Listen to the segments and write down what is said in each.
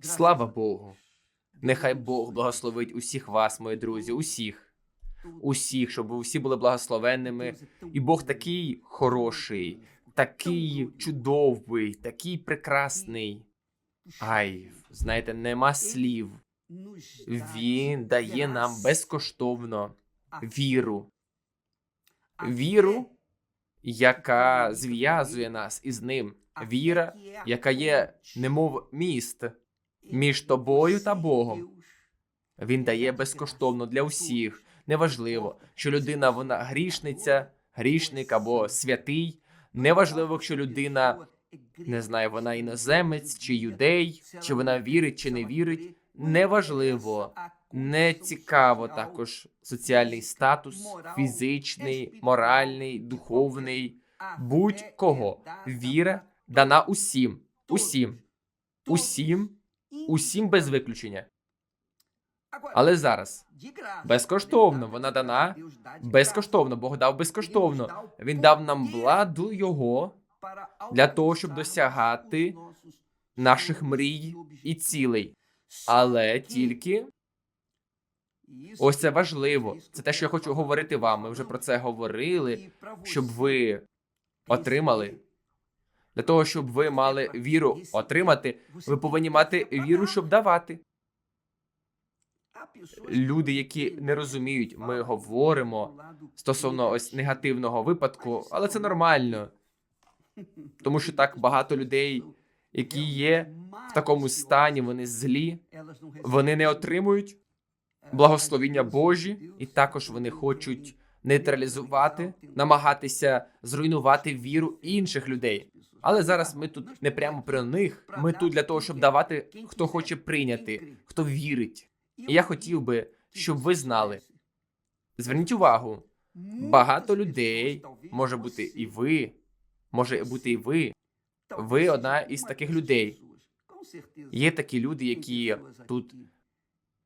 Слава Богу. Нехай Бог благословить усіх вас, мої друзі, усіх, усіх, щоб ви усі були благословенними. І Бог такий хороший, такий чудовий, такий прекрасний. Ай, знаєте, нема слів. Він дає нам безкоштовно віру. Віру, яка зв'язує нас із ним. Віра, яка є немов міст між тобою та Богом. Він дає безкоштовно для всіх. Неважливо, що людина вона грішниця, грішник або святий. Неважливо, якщо людина не знаю, вона іноземець чи юдей, чи вона вірить, чи не вірить. Неважливо, не цікаво також соціальний статус, фізичний, моральний, духовний, будь-кого. Віра дана усім, усім, усім, усім без виключення. Але зараз безкоштовно вона дана безкоштовно. Бог дав безкоштовно. Він дав нам владу його для того, щоб досягати наших мрій і цілей. Але тільки ось це важливо. Це те, що я хочу говорити вам. Ми вже про це говорили, щоб ви отримали. Для того, щоб ви мали віру отримати, ви повинні мати віру, щоб давати. Люди, які не розуміють, ми говоримо стосовно ось негативного випадку, але це нормально, тому що так багато людей, які є в такому стані, вони злі, вони не отримують благословіння Божі, і також вони хочуть нейтралізувати, намагатися зруйнувати віру інших людей. Але зараз ми тут не прямо про них. Ми тут для того, щоб давати, хто хоче прийняти, хто вірить. І я хотів би, щоб ви знали. Зверніть увагу, багато людей може бути і ви, може бути і ви. Ви одна із таких людей. Є такі люди, які тут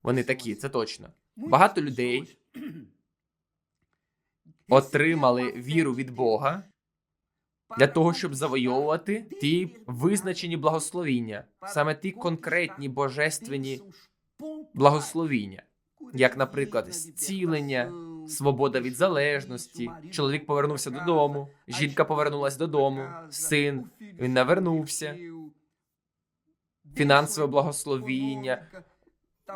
вони такі, це точно. Багато людей отримали віру від Бога для того, щоб завойовувати ті визначені благословіння, саме ті конкретні божественні благословіння, як, наприклад, зцілення, свобода від залежності, чоловік повернувся додому, жінка повернулась додому, син він навернувся, фінансове благословіння.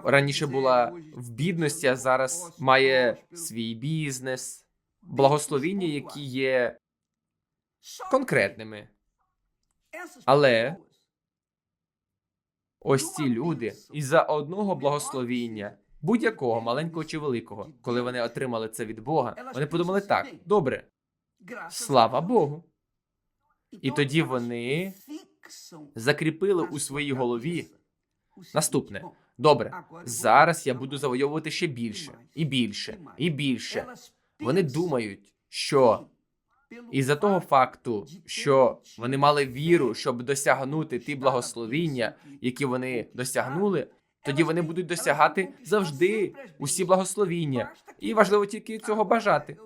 Раніше була в бідності, а зараз має свій бізнес, благословіння, які є конкретними. Але ось ці люди із-за одного благословіння, будь-якого маленького чи великого, коли вони отримали це від Бога, вони подумали так: добре, слава Богу. І тоді вони закріпили у своїй голові наступне. Добре, зараз я буду завойовувати ще більше, і більше, і більше. Вони думають, що із-за того факту, що вони мали віру, щоб досягнути ті благословіння, які вони досягнули, тоді вони будуть досягати завжди усі благословіння. І важливо тільки цього бажати.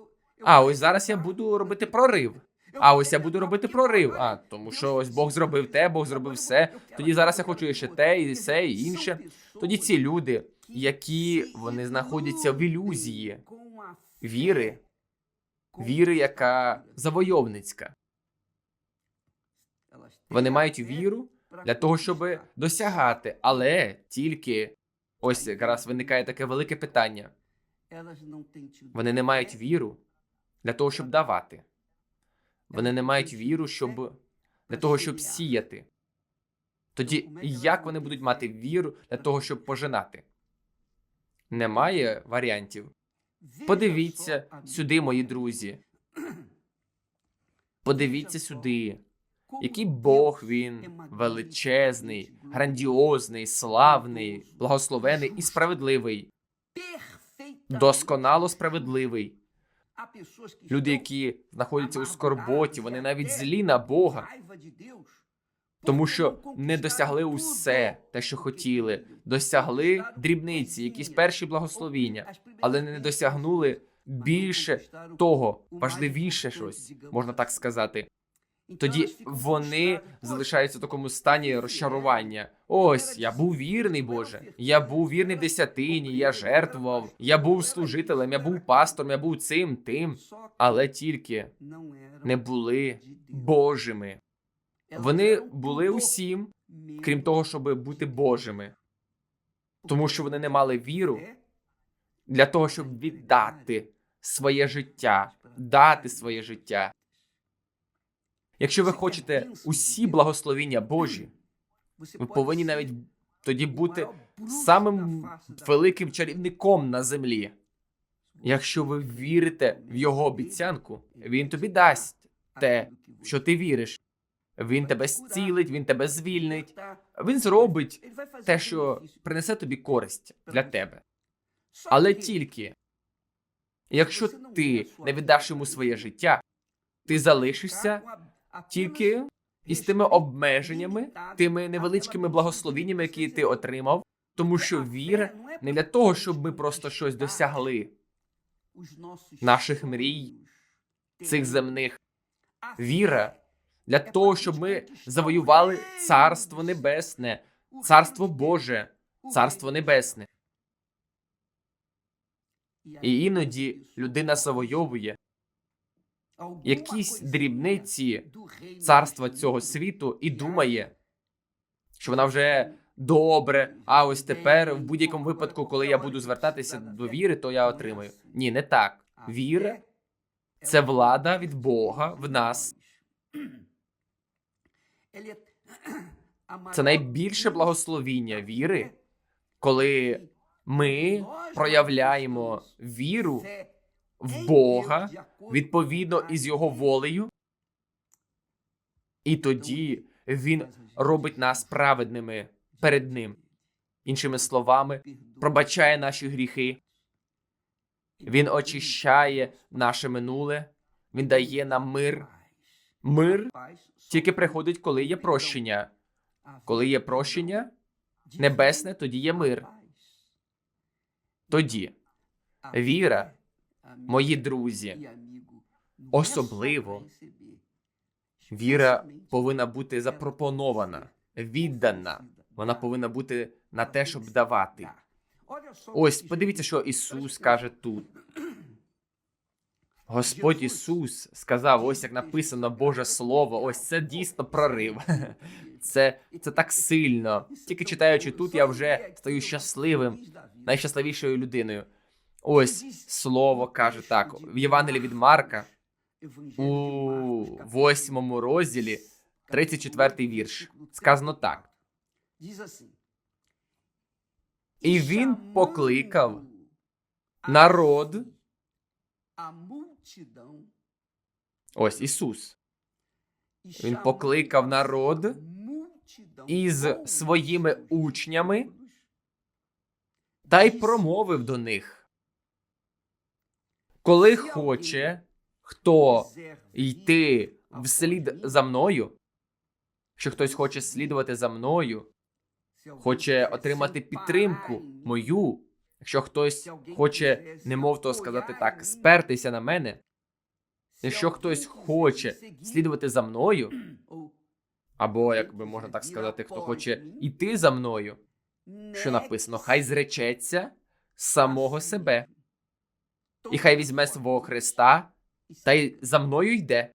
А ось зараз я буду робити прорив. А ось я буду робити прорив. А тому, що ось Бог зробив те, Бог зробив все. Тоді зараз я хочу ще те, і все, і інше. Тоді ці люди, які вони знаходяться в ілюзії віри, віри, яка завойовницька. Вони мають віру для того, щоб досягати, але тільки ось якраз виникає таке велике питання. Вони не мають віру для того, щоб давати. Вони не мають віру, щоб для того, щоб сіяти. Тоді як вони будуть мати віру для того, щоб пожинати? Немає варіантів. Подивіться сюди, мої друзі. Подивіться сюди. Який Бог він величезний, грандіозний, славний, благословений і справедливий, досконало справедливий. Люди, які знаходяться у скорботі, вони навіть злі на Бога, тому що не досягли усе те, що хотіли, досягли дрібниці, якісь перші благословіння, але не досягнули більше того, важливіше щось, можна так сказати. тоді вони залишаються в такому стані розчарування. Ось я був вірний, Боже. Я був вірний десятині, я жертвував, я був служителем, я був пастором, я був цим, тим, але тільки не були Божими. Вони були усім, крім того, щоб бути Божими, тому що вони не мали віру для того, щоб віддати своє життя, дати своє життя. Якщо ви хочете усі благословіння Божі, ви повинні навіть тоді бути самим великим чарівником на землі. Якщо ви вірите в його обіцянку, він тобі дасть те, що ти віриш. Він тебе зцілить, він тебе звільнить. Він зробить те, що принесе тобі користь для тебе. Але тільки якщо ти не віддаш йому своє життя, ти залишишся тільки із тими обмеженнями, тими невеличкими благословіннями, які ти отримав, тому що віра не для того, щоб ми просто щось досягли наших мрій, цих земних. Віра для того, щоб ми завоювали Царство Небесне, Царство Боже, Царство Небесне. І іноді людина завойовує якісь дрібниці царства цього світу і думає, що вона вже добре. А ось тепер, в будь-якому випадку, коли я буду звертатися до віри, то я отримаю. Ні, не так. Віра це влада від Бога в нас. Це найбільше благословіння віри, коли ми проявляємо віру в Бога відповідно із його волею, і тоді він робить нас праведними перед ним. Іншими словами, пробачає наші гріхи. Він очищає наше минуле, він дає нам мир. Мир тільки приходить, коли є прощення. Коли є прощення небесне, тоді є мир. Тоді віра, мої друзі, особливо віра повинна бути запропонована, віддана. Вона повинна бути на те, щоб давати. Ось подивіться, що Ісус каже тут. Господь Ісус сказав, ось як написано Боже Слово, ось це дійсно прорив. Це, це так сильно. Тільки читаючи тут, я вже стаю щасливим, найщасливішою людиною. Ось слово каже так: в Євангелії від Марка у восьмому розділі, 34 вірш. Сказано так. І він покликав народ. Ось Ісус. Він покликав народ із своїми учнями та й промовив до них. Коли хоче хто йти вслід за мною, що хтось хоче слідувати за мною, хоче отримати підтримку мою, якщо хтось хоче, немов то сказати так, спертися на мене, якщо хтось хоче слідувати за мною, або, як би можна так сказати, хто хоче йти за мною, що написано, хай зречеться самого себе, і хай візьме свого Христа та й за мною йде.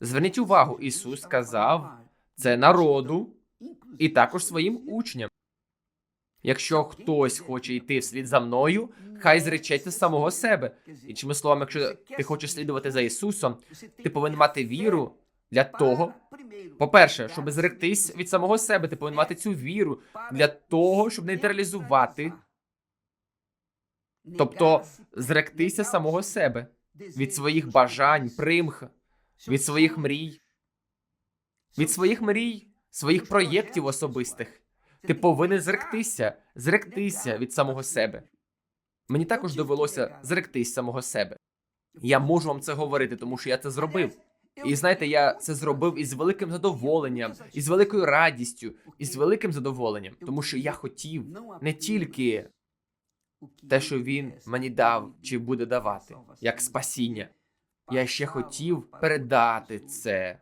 Зверніть увагу, Ісус сказав це народу і також своїм учням. Якщо хтось хоче йти вслід за мною, хай зречеться самого себе. Іншими словами, якщо ти хочеш слідувати за Ісусом, ти повинен мати віру для того. По-перше, щоб зректись від самого себе, ти повинен мати цю віру для того, щоб нейтралізувати, тобто зректися самого себе від своїх бажань, примх, від своїх мрій, від своїх мрій, своїх проєктів особистих. Ти повинен зректися, зректися від самого себе. Мені також довелося зректись самого себе. Я можу вам це говорити, тому що я це зробив. І знаєте, я це зробив із великим задоволенням, із великою радістю, із великим задоволенням, тому що я хотів не тільки те, що він мені дав чи буде давати, як спасіння, я ще хотів передати це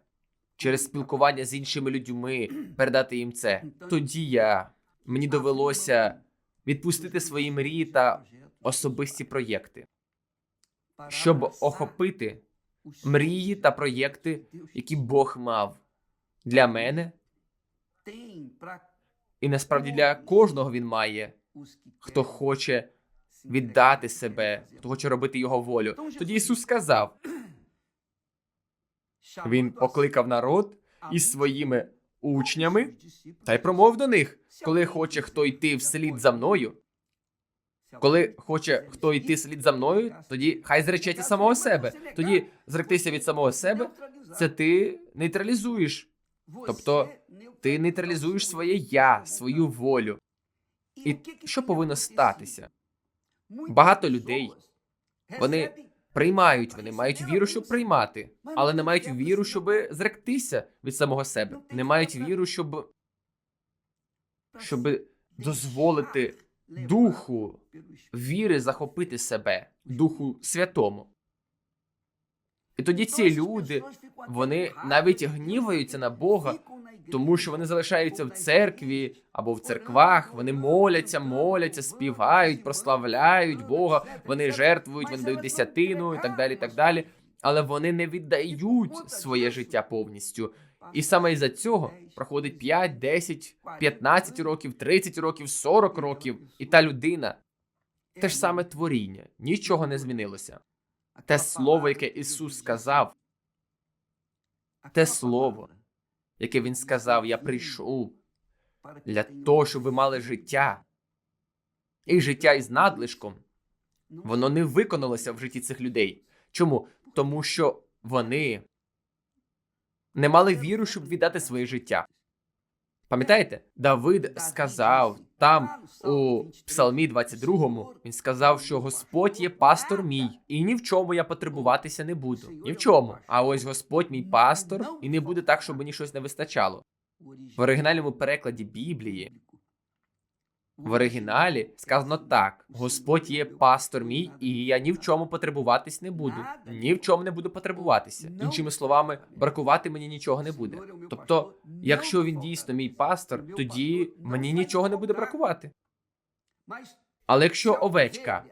через спілкування з іншими людьми, передати їм це. Тоді я мені довелося відпустити свої мрії та особисті проєкти, щоб охопити мрії та проєкти, які Бог мав для мене, і насправді для кожного він має, хто хоче віддати себе, хто хоче робити його волю. Тоді Ісус сказав: Він покликав народ із своїми учнями та й промовив до них, коли хоче хто йти вслід за мною. Коли хоче хто йти слід за мною, тоді хай зречеться самого себе. Тоді зректися від самого себе, це ти нейтралізуєш. Тобто ти нейтралізуєш своє я, свою волю. І що повинно статися? Багато людей вони приймають, вони мають віру, щоб приймати, але не мають віру, щоб зректися від самого себе. Не мають віру, щоб, щоб дозволити духу віри захопити себе, духу святому. І тоді ці люди, вони навіть гніваються на Бога, тому що вони залишаються в церкві або в церквах, вони моляться, моляться, співають, прославляють Бога, вони жертвують, вони дають десятину і так далі. і так далі. Але вони не віддають своє життя повністю. І саме із-за цього проходить 5, 10, 15 років, 30 років, 40 років, і та людина те ж саме творіння, нічого не змінилося. Те слово, яке Ісус сказав, те слово, яке Він сказав, я прийшов для того, щоб ви мали життя, і життя із надлишком, воно не виконалося в житті цих людей. Чому? Тому що вони не мали віру, щоб віддати своє життя. Пам'ятаєте, Давид сказав там у Псалмі 22, він сказав, що Господь є пастор мій, і ні в чому я потребуватися не буду. Ні в чому. А ось Господь мій пастор, і не буде так, щоб мені щось не вистачало. В оригінальному перекладі Біблії в оригіналі сказано так: Господь є пастор мій, і я ні в чому потребуватись не буду. Ні в чому не буду потребуватися. Іншими словами, бракувати мені нічого не буде. Тобто, якщо він дійсно мій пастор, тоді мені нічого не буде бракувати. Але якщо овечка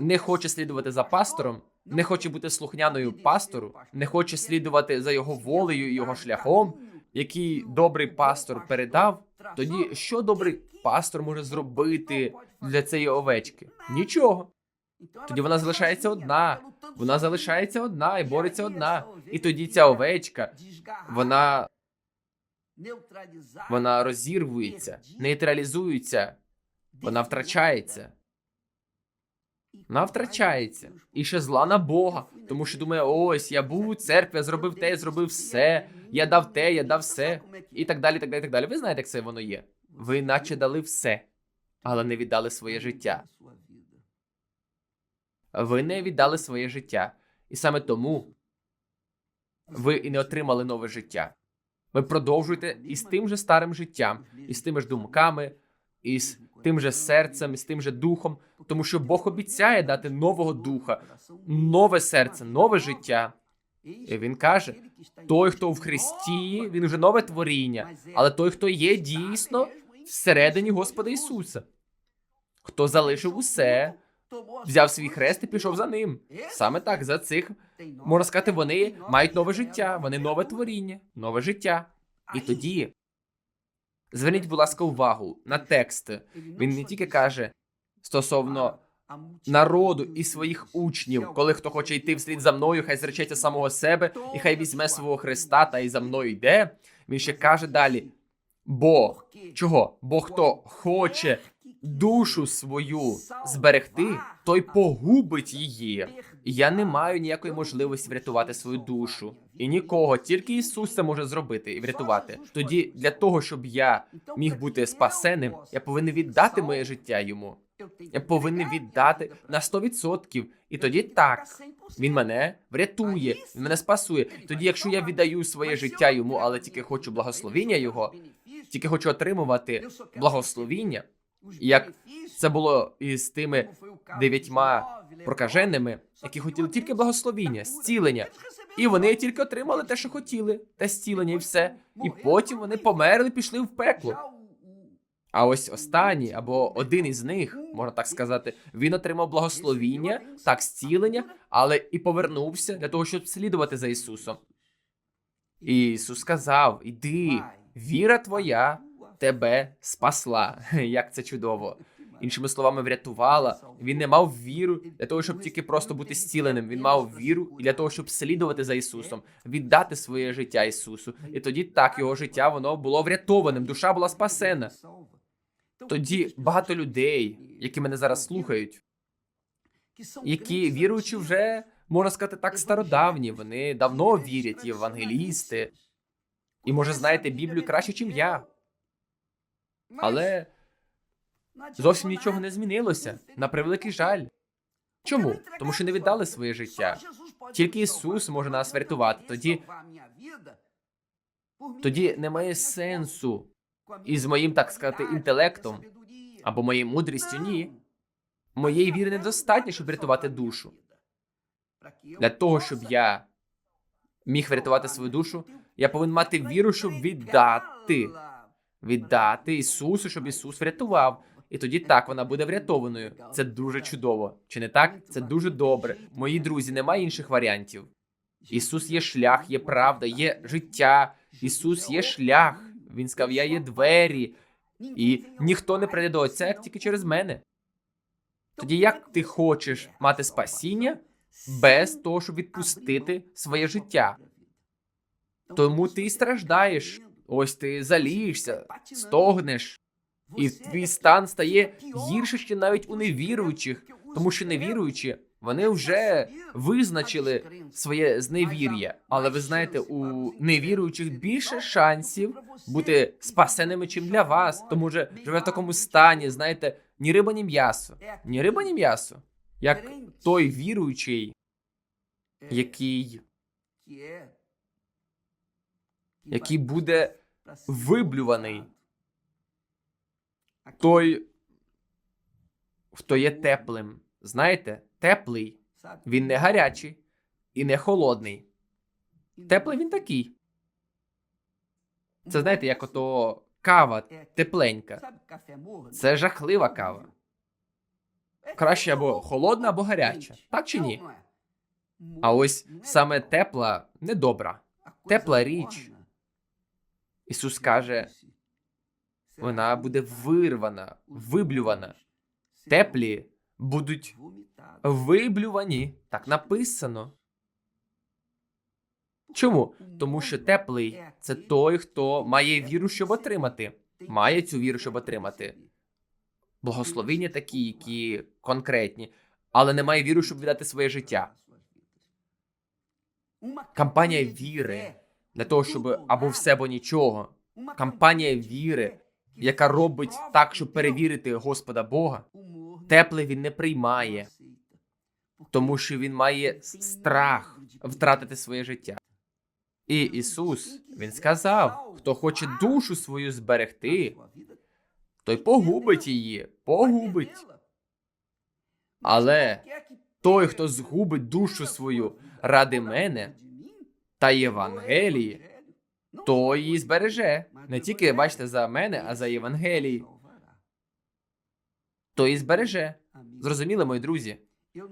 не хоче слідувати за пастором, не хоче бути слухняною пастору, не хоче слідувати за його волею і його шляхом, який добрий пастор передав, тоді що добрий пастор може зробити для цієї овечки? Нічого. Тоді вона залишається одна. Вона залишається одна і бореться одна. І тоді ця овечка, вона, вона розірвується, нейтралізується, вона втрачається. Вона втрачається. І ще зла на Бога, тому що думає, ось я був у церкві, я зробив те, я зробив все, я дав те, я дав все, і так далі, так далі, так далі. Ви знаєте, як це воно є. Ви наче дали все, але не віддали своє життя. Ви не віддали своє життя. І саме тому ви і не отримали нове життя. Ви продовжуєте із тим же старим життям, із тими ж думками, із тим же серцем, із тим же духом, тому що Бог обіцяє дати нового духа, нове серце, нове життя. І він каже: той, хто в Христі, він вже нове творіння, але той, хто є дійсно всередині Господа Ісуса, хто залишив усе, взяв свій хрест і пішов за ним. Саме так, за цих можна сказати, вони мають нове життя, вони нове творіння, нове життя. І тоді зверніть, будь ласка, увагу на текст. Він не тільки каже стосовно народу і своїх учнів, коли хто хоче йти вслід за мною, хай зречеться самого себе, і хай візьме свого Христа та й за мною йде. Він ще каже далі: бо чого? Бо хто хоче душу свою зберегти, той погубить її. Я не маю ніякої можливості врятувати свою душу. І нікого, тільки Ісус це може зробити і врятувати. Тоді для того, щоб я міг бути спасеним, я повинен віддати моє життя йому. Я повинен віддати на 100%. І тоді так він мене врятує, він мене спасує. Тоді, якщо я віддаю своє життя йому, але тільки хочу благословіння його, тільки хочу отримувати благословіння, Як це було із тими дев'ятьма прокаженими, які хотіли тільки благословіння, зцілення. І вони тільки отримали те, що хотіли, те зцілення, і все. І потім вони померли, пішли в пекло. А ось останній або один із них, можна так сказати, він отримав благословіння, так зцілення, але і повернувся для того, щоб слідувати за Ісусом. І Ісус сказав: Іди, віра твоя тебе спасла. Як це чудово. Іншими словами, врятувала. Він не мав віру для того, щоб тільки просто бути зціленим. Він мав віру і для того, щоб слідувати за Ісусом, віддати своє життя Ісусу. І тоді так його життя воно було врятованим. Душа була спасена. Тоді багато людей, які мене зараз слухають, які віруючи вже можна сказати так стародавні, вони давно вірять, євангелісти, і може знаєте Біблію краще, ніж я. Але зовсім нічого не змінилося. На превеликий жаль. Чому? Тому що не віддали своє життя. Тільки Ісус може нас врятувати. Тоді, тоді немає сенсу із моїм, так сказати, інтелектом або моєю мудрістю. Ні. Моєї віри недостатньо, щоб врятувати душу. Для того, щоб я міг врятувати свою душу, я повинен мати віру, щоб віддати, віддати Ісусу, щоб Ісус врятував. І тоді так вона буде врятованою. Це дуже чудово. Чи не так? Це дуже добре. Мої друзі, немає інших варіантів. Ісус є шлях, є правда, є життя. Ісус є шлях. Він сказав, я є двері, і ніхто не прийде до Отця, як тільки через мене. Тоді як ти хочеш мати спасіння без того, щоб відпустити своє життя? Тому ти і страждаєш. Ось ти залієшся, стогнеш, і твій стан стає гірше ще навіть у невіруючих, тому що невіруючі вони вже визначили своє зневір'я. Але ви знаєте, у невіруючих більше шансів бути спасеними, чим для вас, тому що живе в такому стані, знаєте, ні риба, ні м'ясо, ні риба, ні м'ясо, як той віруючий, який, який буде виблюваний, той, хто є теплим. Знаєте, теплий, він не гарячий і не холодний. Теплий він такий. Це знаєте, як ото кава тепленька. Це жахлива кава. Краще або холодна, або гаряча. Так чи ні? А ось саме тепла недобра. Тепла річ. Ісус каже, вона буде вирвана, виблювана. Теплі будуть виблювані. Так написано. Чому? Тому що теплий це той, хто має віру, щоб отримати. Має цю віру, щоб отримати. Благословення такі, які конкретні, але не має віру, щоб віддати своє життя. Кампанія віри для того, щоб або все, або нічого. Кампанія віри, яка робить так, щоб перевірити Господа Бога. Теплий він не приймає, тому що він має страх втратити своє життя. І Ісус Він сказав: хто хоче душу свою зберегти, той погубить її, погубить. Але той, хто згубить душу свою ради мене та Євангелії, той її збереже. Не тільки бачите за мене, а за Євангелії. То і збереже. Зрозуміли, мої друзі?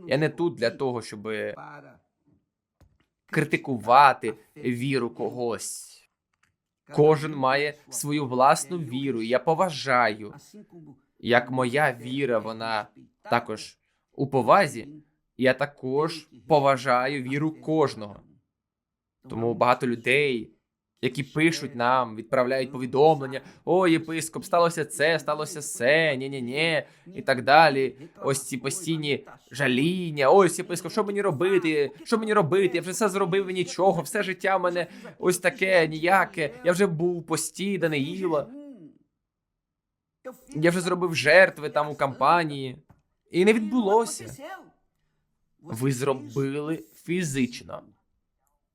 Я не тут для того, щоб критикувати віру когось. Кожен має свою власну віру. Я поважаю, як моя віра, вона також у повазі. Я також поважаю віру кожного. Тому багато людей, які пишуть нам, відправляють повідомлення: о, єпископ, сталося це, сталося це, ні ні ні і так далі. Ось ці постійні жаління. Ось єпископ, що мені робити? Що мені робити? Я вже все зробив і нічого. Все життя в мене ось таке, ніяке. Я вже був пості, Даниїла. Я вже зробив жертви там у кампанії, і не відбулося. Ви зробили фізично,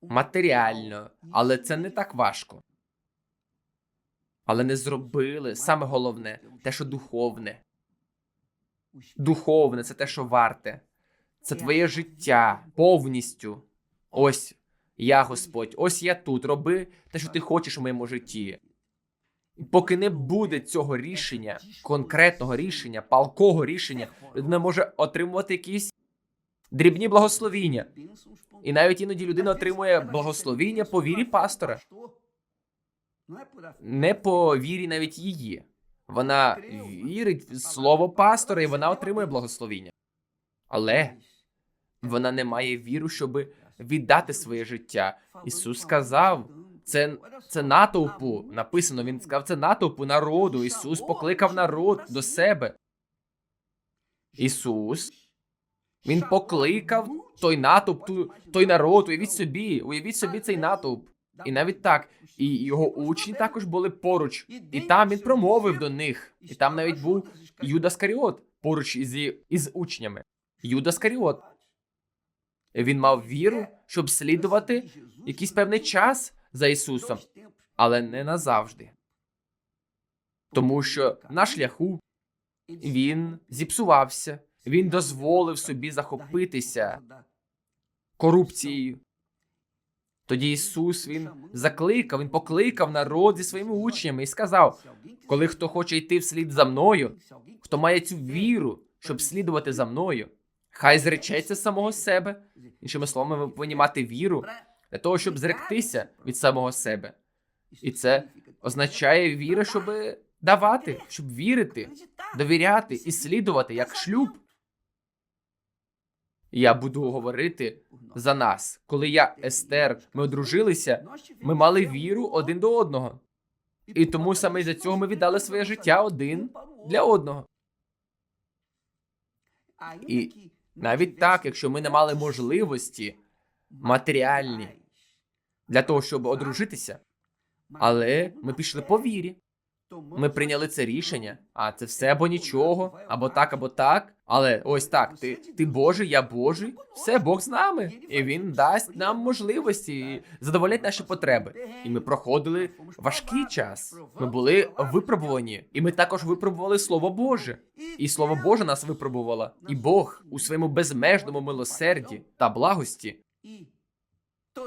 матеріально, але це не так важко. але не зробили саме головне те, що духовне. Духовне це те, що варте. Це твоє життя повністю. Ось я, Господь, ось я тут. Роби те, що ти хочеш у моєму житті. Поки не буде цього рішення, конкретного рішення, палкого рішення, людина може отримувати якісь дрібні благословіння. І навіть іноді людина отримує благословіння по вірі пастора, не по вірі навіть її. Вона вірить в слово пастора, і вона отримує благословіння. Але вона не має віру, щоб віддати своє життя. Ісус сказав, це, це натовпу. Написано, він сказав, це натовпу народу. Ісус покликав народ до себе. Ісус, Він покликав той натовп, той народ. Уявіть собі, уявіть собі цей натовп. І навіть так, і його учні також були поруч. І там він промовив до них. І там навіть був Юда Скаріот поруч із, із учнями. Юда Скаріот. Він мав віру, щоб слідувати якийсь певний час за Ісусом, але не назавжди. Тому що на шляху він зіпсувався, він дозволив собі захопитися корупцією. Тоді Ісус він закликав, він покликав народ зі своїми учнями і сказав: коли хто хоче йти вслід за мною, хто має цю віру, щоб слідувати за мною, хай зречеться самого себе. Іншими словами, ви повинні мати віру для того, щоб зректися від самого себе. І це означає віра, щоб давати, щоб вірити, довіряти і слідувати як шлюб. Я буду говорити за нас. Коли я, Естер, ми одружилися, ми мали віру один до одного. І тому саме за цього ми віддали своє життя один для одного. І навіть так, якщо ми не мали можливості матеріальні для того, щоб одружитися, але ми пішли по вірі. Ми прийняли це рішення. А це все або нічого, або так, або так. Але ось так. Ти, ти Божий, я Божий. Все, Бог з нами, і він дасть нам можливості і задовольнять наші потреби. І ми проходили важкий час. Ми були випробувані, і ми також випробували Слово Боже. І Слово Боже нас випробувало. І Бог у своєму безмежному милосерді та благості,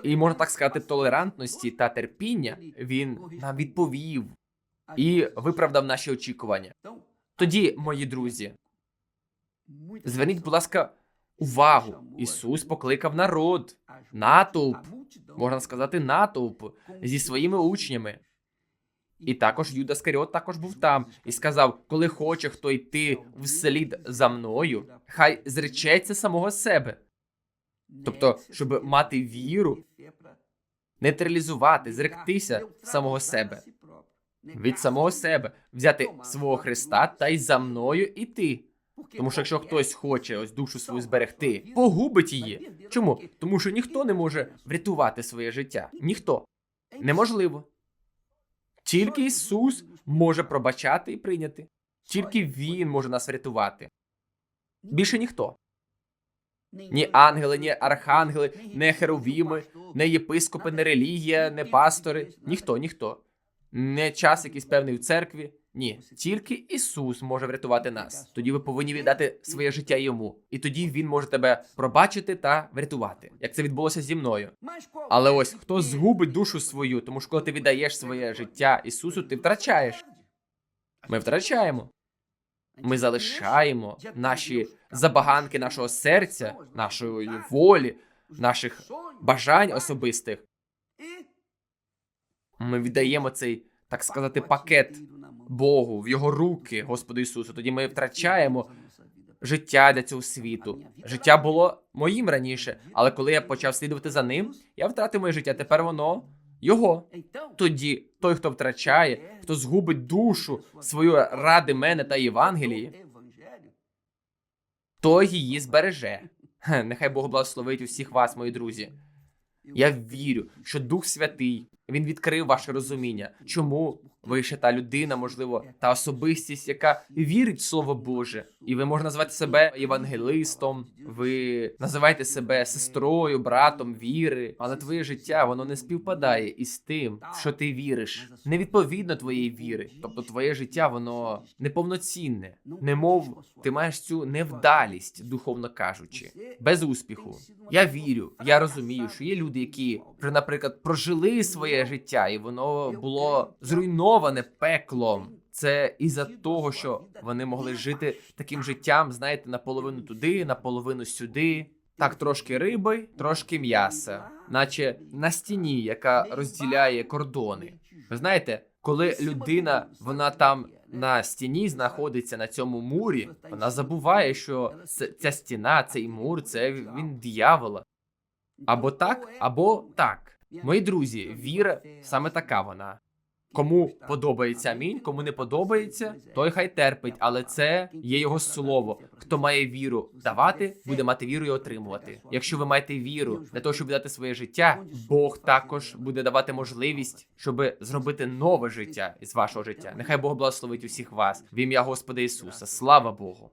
і можна так сказати, толерантності та терпіння, він нам відповів і виправдав наші очікування. Тоді, мої друзі, зверніть, будь ласка, увагу. Ісус покликав народ, натовп, можна сказати, натовп зі своїми учнями. І також Юда Скаріот також був там і сказав: коли хоче хто йти вслід за мною, хай зречеться самого себе. Тобто, щоб мати віру, Нейтралізувати, зректися самого себе, від самого себе, взяти свого Христа та й за мною іти. Тому що якщо хтось хоче ось душу свою зберегти, погубить її. Чому? Тому що ніхто не може врятувати своє життя. Ніхто. Неможливо. Тільки Ісус може пробачати і прийняти. Тільки Він може нас врятувати. Більше ніхто. Ні ангели, ні архангели, не херовіми, не єпископи, не релігія, не пастори. Ніхто, ніхто. Не час якийсь певний в церкві. Ні, тільки Ісус може врятувати нас. Тоді ви повинні віддати своє життя йому, і тоді він може тебе пробачити та врятувати, як це відбулося зі мною. Але ось хто згубить душу свою, тому що коли ти віддаєш своє життя Ісусу, ти втрачаєш. Ми втрачаємо. Ми залишаємо наші забаганки нашого серця, нашої волі, наших бажань особистих. Ми віддаємо цей, так сказати, пакет Богу в його руки, Господу Ісусу. Тоді ми втрачаємо життя для цього світу. Життя було моїм раніше, але коли я почав слідувати за ним, я втратив моє життя. Тепер воно його. Тоді той, хто втрачає, хто згубить душу свою ради мене та Євангелії, той її збереже. Нехай Бог благословить усіх вас, мої друзі. Я вірю, що Дух Святий він відкрив ваше розуміння, чому Ви ще та людина, можливо, та особистість, яка вірить в Слово Боже, і ви можете назвати себе євангелистом, ви називаєте себе сестрою, братом віри, але твоє життя воно не співпадає із тим, що ти віриш. Не відповідно твоєї віри. Тобто твоє життя воно неповноцінне, немов ти маєш цю невдалість, духовно кажучи, без успіху. Я вірю, я розумію, що є люди, які наприклад, прожили своє життя, і воно було зруйноване пеклом. Це із-за того, що вони могли жити таким життям, знаєте, наполовину туди, наполовину сюди. Так, трошки риби, трошки м'яса, наче на стіні, яка розділяє кордони. Ви знаєте, коли людина вона там на стіні знаходиться на цьому мурі, вона забуває, що ця стіна, цей мур, це він диявола. Або так, або так. Мої друзі, віра саме така вона. Кому подобається амінь, кому не подобається, той хай терпить, але це є його слово. Хто має віру давати, буде мати віру і отримувати. Якщо ви маєте віру для того, щоб дати своє життя, Бог також буде давати можливість, щоб зробити нове життя із вашого життя. Нехай Бог благословить усіх вас в ім'я Господа Ісуса. Слава Богу!